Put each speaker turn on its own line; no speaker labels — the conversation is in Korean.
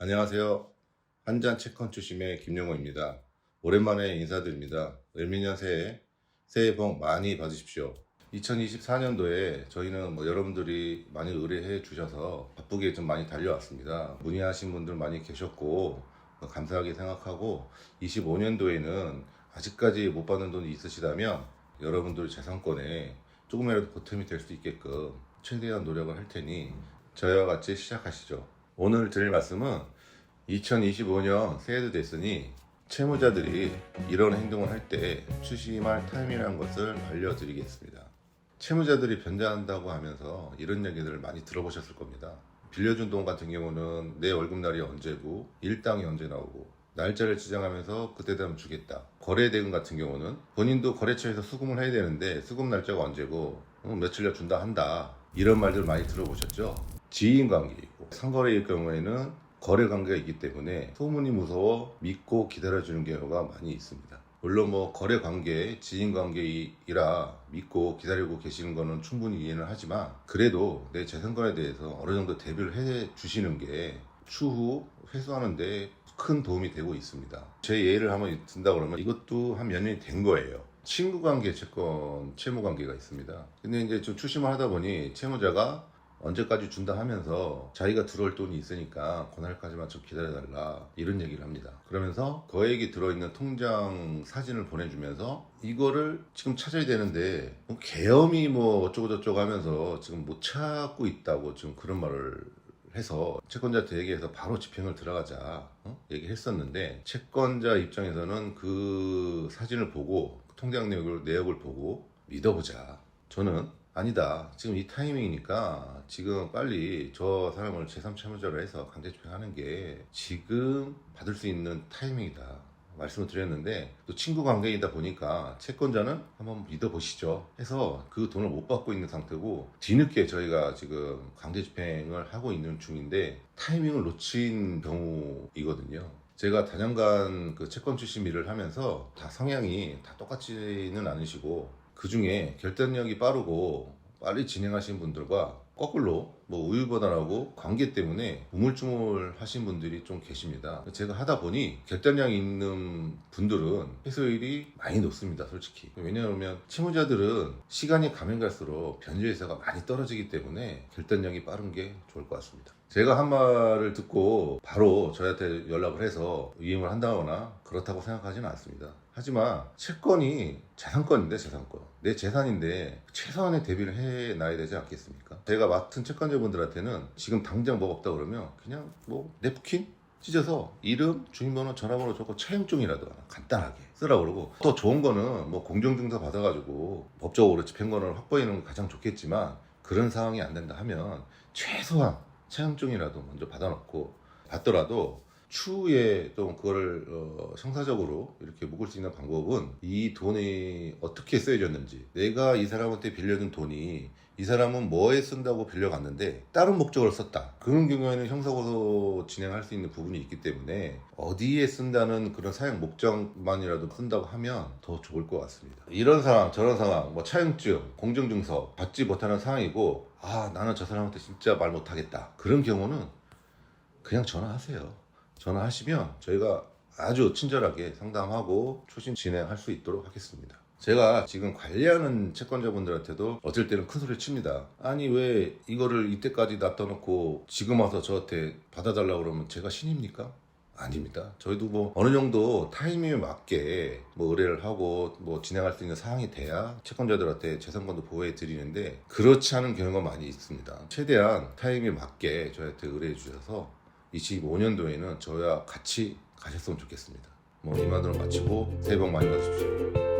안녕하세요. 한잔 채컨 출신의 김영호입니다. 오랜만에 인사드립니다. 을미년 새해 새해 복 많이 받으십시오. 2024년도에 저희는 뭐 여러분들이 많이 의뢰해 주셔서 바쁘게 좀 많이 달려왔습니다. 문의하신 분들 많이 계셨고 뭐 감사하게 생각하고 25년도에는 아직까지 못 받는 돈이 있으시다면 여러분들 재산권에 조금이라도 보탬이 될 수 있게끔 최대한 노력을 할 테니 저희와 같이 시작하시죠. 오늘 드릴 말씀은 2025년 새해도 됐으니 채무자들이 이런 행동을 할 때 추심할 타임이라는 것을 알려드리겠습니다. 채무자들이 변제한다고 하면서 이런 얘기들을 많이 들어보셨을 겁니다. 빌려준 돈 같은 경우는 내 월급날이 언제고 일당이 언제 나오고 날짜를 지정하면서 그때 되면 주겠다. 거래 대금 같은 경우는 본인도 거래처에서 수금을 해야 되는데 수금 날짜가 언제고 어, 며칠 내 준다 한다. 이런 말들 많이 들어보셨죠? 지인 관계이고 상거래일 경우에는 거래 관계가 있기 때문에 소문이 무서워 믿고 기다려주는 경우가 많이 있습니다. 물론 뭐 거래 관계, 지인 관계이라 믿고 기다리고 계시는 거는 충분히 이해는 하지만 그래도 내 재산권에 대해서 어느 정도 대비를 해 주시는 게 추후 회수하는데 큰 도움이 되고 있습니다. 제 예를 한번 든다 그러면 이것도 한 몇 년이 된 거예요. 친구 관계 채권, 채무 관계가 있습니다. 근데 이제 좀 추심을 하다 보니 채무자가 언제까지 준다 하면서 자기가 들어올 돈이 있으니까 그날까지만 좀 기다려달라 이런 얘기를 합니다. 그러면서 거액이 들어있는 통장 사진을 보내주면서 이거를 지금 찾아야 되는데 뭐 계엄이 뭐 어쩌고 저쩌고 하면서 지금 못 찾고 있다고 지금 그런 말을 해서 채권자한테 얘기해서 바로 집행을 들어가자 어? 얘기했었는데 채권자 입장에서는 그 사진을 보고 통장 내역을, 내역을 보고 믿어보자 저는 아니다. 지금 이 타이밍이니까 지금 빨리 저 사람을 제3채무자로 해서 강제 집행하는 게 지금 받을 수 있는 타이밍이다. 말씀을 드렸는데 또 친구 관계이다 보니까 채권자는 한번 믿어보시죠. 해서 그 돈을 못 받고 있는 상태고 뒤늦게 저희가 지금 강제 집행을 하고 있는 중인데 타이밍을 놓친 경우이거든요. 제가 다년간 그 채권 출신 일을 하면서 다 성향이 다 똑같지는 않으시고 그 중에 결단력이 빠르고 빨리 진행하신 분들과 거꾸로 뭐 우유부단하고 관계 때문에 우물쭈물 하신 분들이 좀 계십니다. 제가 하다 보니 결단량이 있는 분들은 해소율이 많이 높습니다, 솔직히. 왜냐하면 채무자들은 시간이 가면 갈수록 변제회사가 많이 떨어지기 때문에 결단량이 빠른 게 좋을 것 같습니다. 제가 한 말을 듣고 바로 저한테 연락을 해서 이행을 한다거나 그렇다고 생각하지는 않습니다. 하지만 채권이 재산권인데 재산권 내 재산인데 최소한의 대비를 해놔야 되지 않겠습니까? 제가 맡은 채권자분들한테는 지금 당장 뭐 없다 그러면 그냥 뭐 냅킨 찢어서 이름, 주민번호, 전화번호 적고 차용증이라도 하나 간단하게 쓰라 그러고 더 좋은 거는 뭐 공정증서 받아가지고 법적으로 집행권을 확보하는 건 가장 좋겠지만 그런 상황이 안 된다 하면 최소한 차용증이라도 먼저 받아놓고 받더라도 추후에 또 그거를 어, 형사적으로 이렇게 묶을 수 있는 방법은 이 돈이 어떻게 쓰여졌는지 내가 이 사람한테 빌려준 돈이 이 사람은 뭐에 쓴다고 빌려갔는데 다른 목적으로 썼다. 그런 경우에는 형사고소 진행할 수 있는 부분이 있기 때문에 어디에 쓴다는 그런 사용 목적만이라도 쓴다고 하면 더 좋을 것 같습니다. 이런 상황 저런 상황 뭐 차용증 공정증서 받지 못하는 상황이고 아 나는 저 사람한테 진짜 말 못하겠다. 그런 경우는 그냥 전화하세요. 전화하시면 저희가 아주 친절하게 상담하고 초심 진행할 수 있도록 하겠습니다. 제가 지금 관리하는 채권자분들한테도 어쩔 때는 큰 소리 칩니다. 아니 왜 이거를 이때까지 놔둬놓고 지금 와서 저한테 받아달라고 그러면 제가 신입니까? 아닙니다. 저희도 뭐 어느 정도 타이밍에 맞게 뭐 의뢰를 하고 뭐 진행할 수 있는 상황이 돼야 채권자들한테 재산권도 보호해 드리는데 그렇지 않은 경우가 많이 있습니다. 최대한 타이밍에 맞게 저희한테 의뢰해 주셔서 25년도에는 저희와 같이 가셨으면 좋겠습니다. 뭐 이만으로 마치고 새해 복 많이 받으십시오.